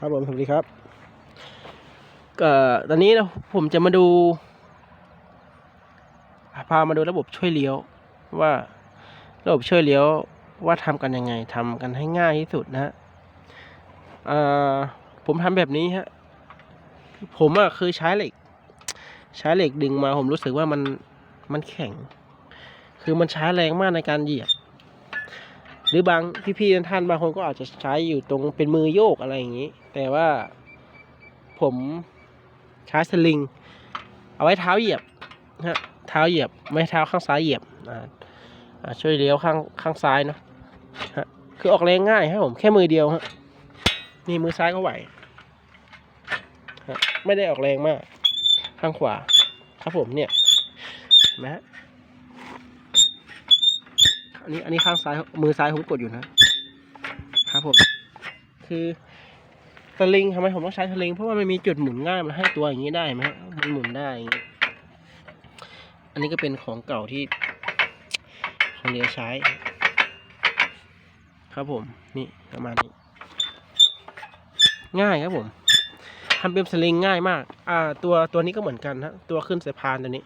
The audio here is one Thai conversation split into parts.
ครับผมสวัสดีครับก็ตอนนี้นะผมจะมาดู พามาดูระบบช่วยเลี้ยว ว่าระบบช่วยเลี้ยวว่าทำกันยังไงทำกันให้ง่ายที่สุดนะฮะอ่าผมทำแบบนี้ฮะผมอะคือใช้เหล็ก ใช้เหล็กดึงมาผมรู้สึกว่ามันมันแข็ง คือมันใช้แรงมากในการเหยียบ หรือบางพี่ๆท่านบางคนก็อาจจะใช้อยู่ตรงเป็นมือโยกอะไรอย่างนี้ แต่ว่าผมใช้สลิง เอาไว้เท้าเหยียบนะฮะเท้าเหยียบ ไม่เท้าข้างซ้ายเหยียบอ่าช่วยเลี้ยวข้างข้างซ้ายเนาะฮะคือออกแรงง่ายครับผมแค่มือเดียวฮะนี่มือซ้ายก็ไหวฮะไม่ได้ออกแรงมาก ข้างขวาครับผมเนี่ยนไหมฮะ อันนี้อันนี้ข้างซ้ายมือซ้ายผมกดอยู่นะครับผม คือสลิงทำไมผมต้องใช้สลิงเพราะว่ามันมีจุดหมุนง่ายมันให้ตัวอย่างนี้ได้ไหมมันหมุนได้อย่างนี้อันนี้ก็เป็นของเก่าที่ของเดียใช้ ครับผมนี่ประมาณนี้ ง่ายครับผมทำเป็นสลิงง่ายมาก อ่า ตัวตัวนี้ก็เหมือนกันฮะตัวขึ้นสะพานตัวนี้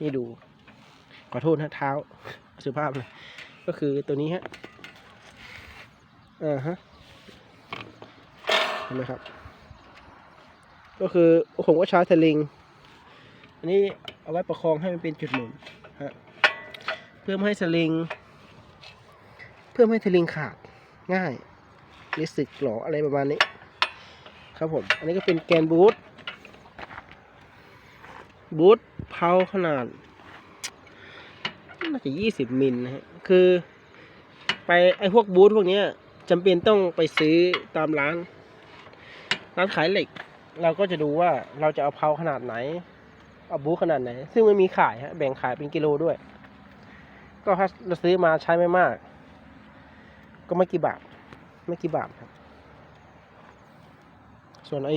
นี่ดูขอโทษนะเท้าสุภาพเลย ก็คือตัวนี้ฮะอ่าฮะเห็นไหมครับ ก็คือผมก็ใช้สลิง อันนี้เอาไว้ประคองให้มันเป็นจุดหมุนฮะเพื่อให้สลิง เพื่อให้สลิงขาดง่ายหรือสึกหรออะไรประมาณนี้ ครับผม อันนี้ก็เป็นแกนบูทบูทเพาขนาด น่าจะยี่สิบมิลนะฮะ คือ ไปไอ้พวกบูธพวกเนี้ยจำเป็นต้องไปซื้อตามร้าน ร้านขายเหล็ก เราก็จะดูว่าเราจะเอาเพาขนาดไหน เอาบูธขนาดไหน ซึ่งไม่มีขายฮะ แบ่งขายเป็นกิโลด้วย ก็ถ้าเราซื้อมาใช้ไม่มาก ก็ไม่กี่บาท ไม่กี่บาทครับ ส่วนไอ้